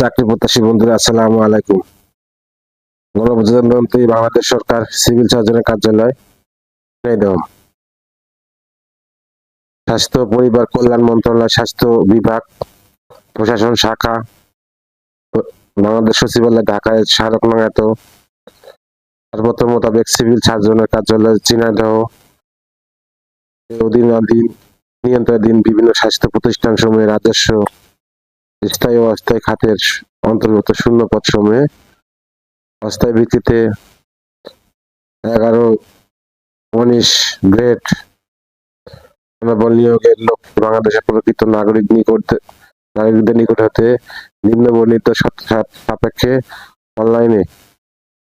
চাকরি প্রত্যাশী বন্ধুরা, আসসালামু আলাইকুম। গণপ্রজাতন্ত্রী বাংলাদেশ সরকার সিভিল সার্জনের কার্যালয় স্বাস্থ্য, পরিবার কল্যাণ মন্ত্রণালয়, স্বাস্থ্য বিভাগ, প্রশাসন শাখা, বাংলাদেশ সচিবালয়, ঢাকায় স্মারকনগাত ছাড়পত্র মোতাবেক সিভিল সার্জনের কার্যালয়, ঝিনাইদহ। এর অধীনাধীন নিয়ন্ত্রণাধীন বিভিন্ন স্বাস্থ্য প্রতিষ্ঠান সমূহের রাজস্ব স্থায়ী ও অস্থায়ী খাতের অন্তর্গত শূন্য পদ সমূহে অস্থায়ী ভিত্তিতে এগারো উনিশ গ্রেড মনোবল নিয়োগের লক্ষ্যে বাংলাদেশের প্রকৃত নাগরিক নিকট, নাগরিকদের নিকট হতে নিম্ন বর্ণিত সাপেক্ষে অনলাইনে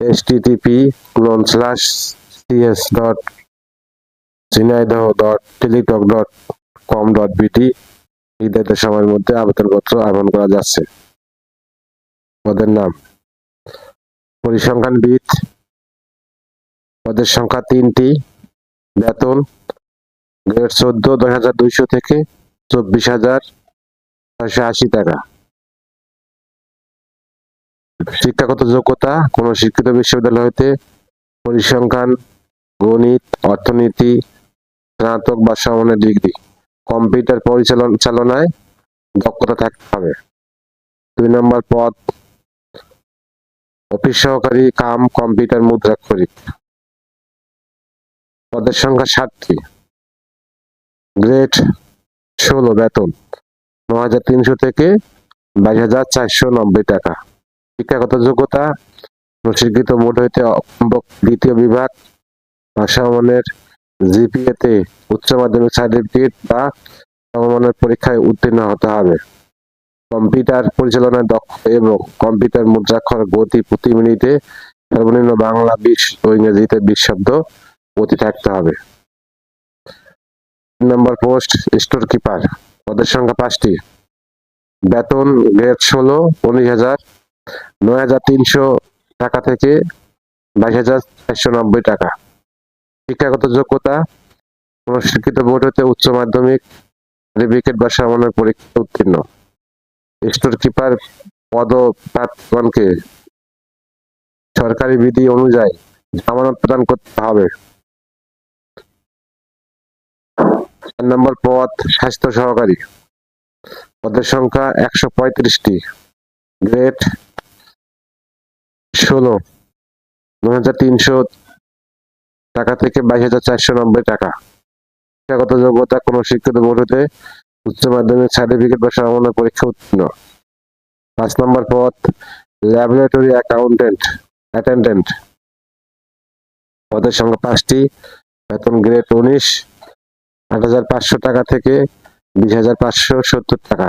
S TTP clone slash CS dot Jhenaidah dot Teletalk dot com dot BD নির্ধারিত সময়ের মধ্যে আবেদনপত্র আহ্বান করা যাচ্ছে। পদের নাম। পরিসংখ্যানবিদ। পদের সংখ্যা তিনটি। বেতন গ্রেড চোদ্দ, দশ হাজার দুইশো থেকে চব্বিশ হাজার ছয়শো আশি টাকা। শিক্ষাগত যোগ্যতা, কোন শিক্ষিত বিশ্ববিদ্যালয় হইতে পরিসংখ্যান, গণিত, অর্থনীতি, স্নাতক বা সমমানের ডিগ্রি। কম্পিউটার পরিচালন, চালনায় দক্ষতা থাকতে হবে। দুই নম্বর পদ, অফিস সহকারী কাম, কম্পিউটার মুদ্রাক্ষরিক। পদের সংখ্যা ষাটটি গ্রেড ষোলো, বেতন। ন হাজার তিনশো থেকে বাইশ হাজার চারশো নব্বই টাকা। শিক্ষাগত যোগ্যতা প্রশিক্ষিত বোর্ড হইতে দ্বিতীয় বিভাগ বা সমমানের জিপিএ তে উচ্চ মাধ্যমিক সার্টিফিকেট বা সমমানের পরীক্ষায় উত্তীর্ণ হতে হবে। কম্পিউটার পরিচালনায় দক্ষ এবং কম্পিউটার মুদ্রাক্ষর গতি প্রতি মিনিটে সর্বনিম্ন বাংলা, বিশ ও ইংরেজিতে বিশ শব্দ গতি থাকতে হবে। নম্বর পোস্ট, স্টোর কিপার। পদের সংখ্যা পাঁচটি। বেতন গ্রেড ষোলো, উনিশ হাজার নয় হাজার তিনশো টাকা থেকে বাইশ হাজার চারশো নব্বই টাকা। শিক্ষাগত যোগ্যতা কোন শিক্ষিত বোর্ড হতে উচ্চ মাধ্যমিক সার্টিফিকেট বা সামান্য পরীক্ষা উত্তীর্ণ। স্টোর কিপার পদপ্রার্থীগণকে সরকারি বিধি অনুযায়ী জামানত প্রদান করতে হবে। চার নম্বর পদ, স্বাস্থ্য সহকারী। পদের সংখ্যা একশো পঁয়ত্রিশটি। গ্রেড ষোলো। নয় হাজার তিনশো টাকা থেকে বাইশ হাজার চারশো নব্বই টাকা। শিক্ষাগত যোগ্যতা কোন শিক্ষিত বোর্ড হতে উচ্চ মাধ্যমিক সার্টিফিকেট বা সমমানের পরীক্ষা উত্তীর্ণ। পাঁচ নম্বর পদ, ল্যাবরেটরি অ্যাকাউন্টেন্ট, অ্যাটেন্ডেন্ট। পদের সংখ্যা পাঁচটি, বেতন গ্রেড উনিশ, আট হাজার পাঁচশো টাকা থেকে বিশ হাজার পাঁচশো সত্তর টাকা।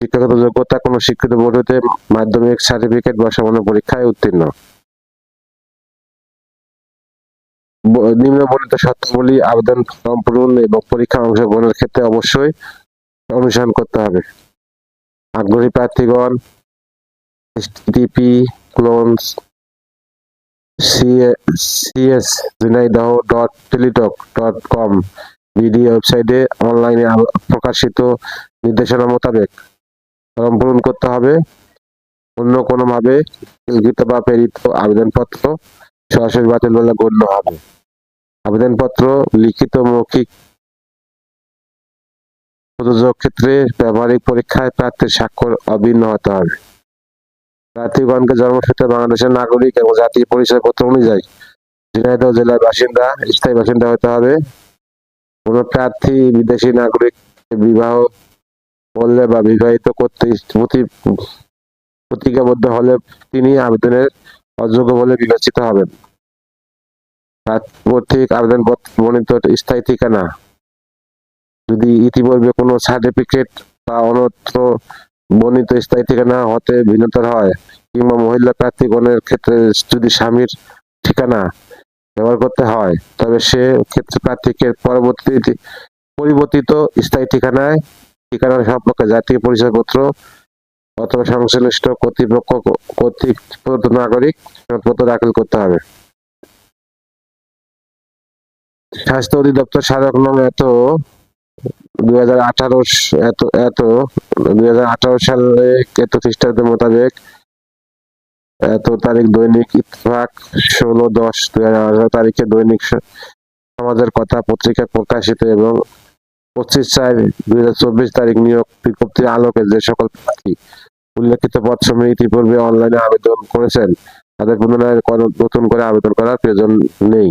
শিক্ষাগত যোগ্যতা কোনো শিক্ষিত বোর্ড হতে মাধ্যমিক সার্টিফিকেট বা সমানের পরীক্ষায় উত্তীর্ণ। ব- নিম্ন বর্ণিত শর্তাবলী আবেদন ফর্ম পূরণ এবং পরীক্ষা অংশগ্রহণের ক্ষেত্রে অবশ্যই অনুসরণ করতে হবে। আগ্রহী প্রার্থীগণ TP clones CS Jhenaidah dot Teletalk dot com BD ওয়েবসাইটে অনলাইনে প্রকাশিত নির্দেশনা মোতাবেক ফর্ম পূরণ করতে হবে। অন্য কোনো ভাবে লিখিত বা প্রেরিত আবেদনপত্র সরাসরি বাতিল বলে গণ্য হবে। আবেদনপত্র, লিখিত মৌখিক প্রযোজ্য ক্ষেত্রে ব্যবহারিক পরীক্ষায় প্রার্থীর স্বাক্ষর অভিন্ন হতে হবে। প্রার্থীগণকে জন্মসূত্রে বাংলাদেশের নাগরিক এবং জাতীয় পরিচয়পত্র অনুযায়ী ঝিনাইদহ জেলার বাসিন্দা, স্থায়ী বাসিন্দা হতে হবে। কোন প্রার্থী বিদেশি নাগরিক বিবাহ করলে বা বিবাহিত করতে প্রতি- প্রতিজ্ঞাবদ্ধ হলে তিনি আবেদনের অযোগ্য বলে বিবেচিত হবেন। কর্তৃক আবেদনপত্র বর্ণিত স্থায়ী ঠিকানা। যদি ইতিপূর্বে কোনো সার্টিফিকেট বা অন্যত্র বর্ণিত স্থায়ী ঠিকানা হতে ভিন্নতর হয়, কিংবা মহিলা প্রার্থীগণের ক্ষেত্রে যদি স্বামীর ঠিকানা ব্যবহার করতে হয়, তবে সে ক্ষেত্রে প্রার্থীকে পরবর্তী পরিবর্তিত স্থায়ী ঠিকানায় ঠিকানার সম্পর্কে জাতীয় পরিচয়পত্র অথবা সংশ্লিষ্ট কর্তৃপক্ষ কর্তৃক নাগরিক সনদপত্র দাখিল করতে হবে। স্বাস্থ্য অধিদপ্তর স্মারক নং এত হাজার আঠারো এত এত হাজার আঠারো সালে এত মোতাবেক এত তারিখ দৈনিক ষোলো দশ হাজার আঠারো তারিখে দৈনিক সমাজের কথা প্রকাশিত এবং পঁচিশ চার দুই হাজার চব্বিশ তারিখ নিয়োগ বিজ্ঞপ্তির আলোকে যে সকল প্রার্থী উল্লেখিত পদ সমূহে ইতিপূর্বে অনলাইনে আবেদন করেছেন, তাদের পুনরায় নতুন করে আবেদন করার প্রয়োজন নেই।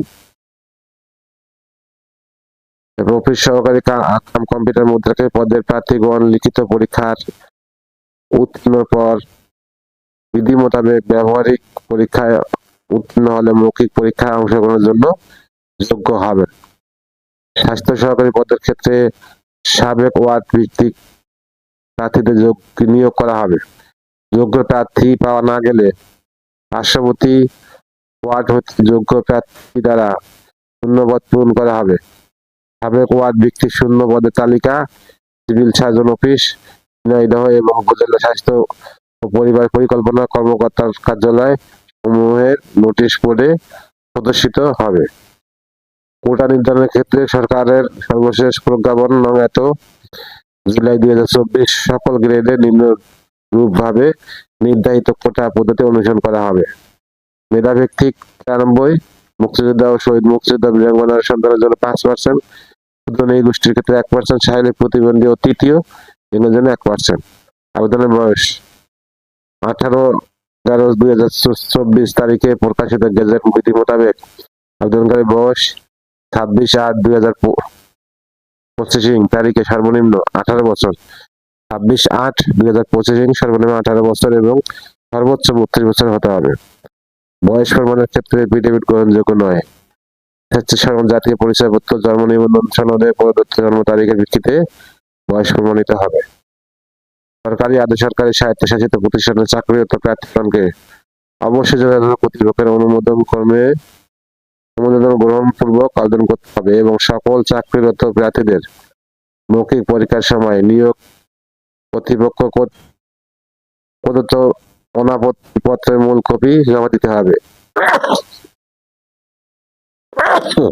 অফিস সহকারী কা- কাম কম্পিউটার মুদ্রাকে পদের প্রার্থীগণ লিখিত পরীক্ষার উত্তীর্ণ পর বিধি মোতাবেক ব্যবহারিক পরীক্ষায় উত্তীর্ণ হলে মৌখিক পরীক্ষায় অংশগ্রহণের জন্য যোগ্য হবেন। স্বাস্থ্য সহকারী পদের ক্ষেত্রে সাবেক ওয়ার্ড ভিত্তিক প্রার্থীদের যোগ- নিয়োগ করা হবে। যোগ্য প্রার্থী পাওয়া না গেলে পার্শ্ববর্তী ওয়ার্ড হতে যোগ্য প্রার্থী দ্বারা শূন্যপদ পূরণ করা হবে। সাবেক ওয়ার্ড ভিত্তিক শূন্য পদের তালিকা, সিভিল সার্জন অফিস ঝিনাইদহ এবং উপজেলা স্বাস্থ্য ও পরিবার পরিকল্পনা কর্মকর্তার কার্যালয় সমূহের নোটিশ বোর্ডে প্রদর্শিত হবে। কোটা নির্ধারণের ক্ষেত্রে সরকারের সর্বশেষ প্রজ্ঞাপন নং এত জুলাই দুই হাজার চব্বিশ সকল গ্রেডে নিম্ন রূপভাবে নির্ধারিত কোটা পদ্ধতি অনুসরণ করা হবে। মেধাভিত্তিক তিরানব্বই, মুক্তিযোদ্ধা ও শহীদ মুক্তিযোদ্ধা বীরাঙ্গনার সন্তানের জন্য পাঁচ পার্সেন্ট ক্ষুদ্র এই গোষ্ঠীর ক্ষেত্রে এক পার্সেন্ট শারীরিক প্রতিবন্ধী ও তৃতীয় এগুলোর জন্য এক পার্সেন্ট আবেদনের বয়স আঠারো এগারো দুই হাজার চব্বিশ তারিখে প্রকাশিত গেজেট বিধি মোতাবেক আবেদনকারী বয়স ছাব্বিশ আট দুই হাজার পঁচিশ তারিখে সর্বনিম্ন আঠারো বছর। ছাব্বিশ আট দুই হাজার পঁচিশ সর্বনিম্ন আঠারো বছর এবং সর্বোচ্চ বত্রিশ বছর হতে হবে। বয়স প্রমাণের ক্ষেত্রে এফিডেভিট গ্রহণযোগ্য নয়। হচ্ছে জাতীয় পরিচয়পত্র, জন্ম নিবন্ধন, সনদে প্রদত্ত জন্ম তারিখের ভিত্তিতে বয়স প্রমাণিত হবে। সরকারি আধা সরকারি স্বায়ত্তশাসিত প্রতিষ্ঠানে চাকরিরত প্রার্থীগণকে অবশ্যই যথাযথ কর্তৃপক্ষের অনুমোদন ক্রমে অনুমোদন গ্রহণ পূর্বক আবেদন করতে হবে এবং সকল চাকরিরত প্রার্থীদের মৌখিক পরীক্ষার সময় নিয়োগ কর্তৃপক্ষ কর্ত- প্রদত্ত অনাপত্তি পত্রের মূল কপি জমা দিতে হবে। 哼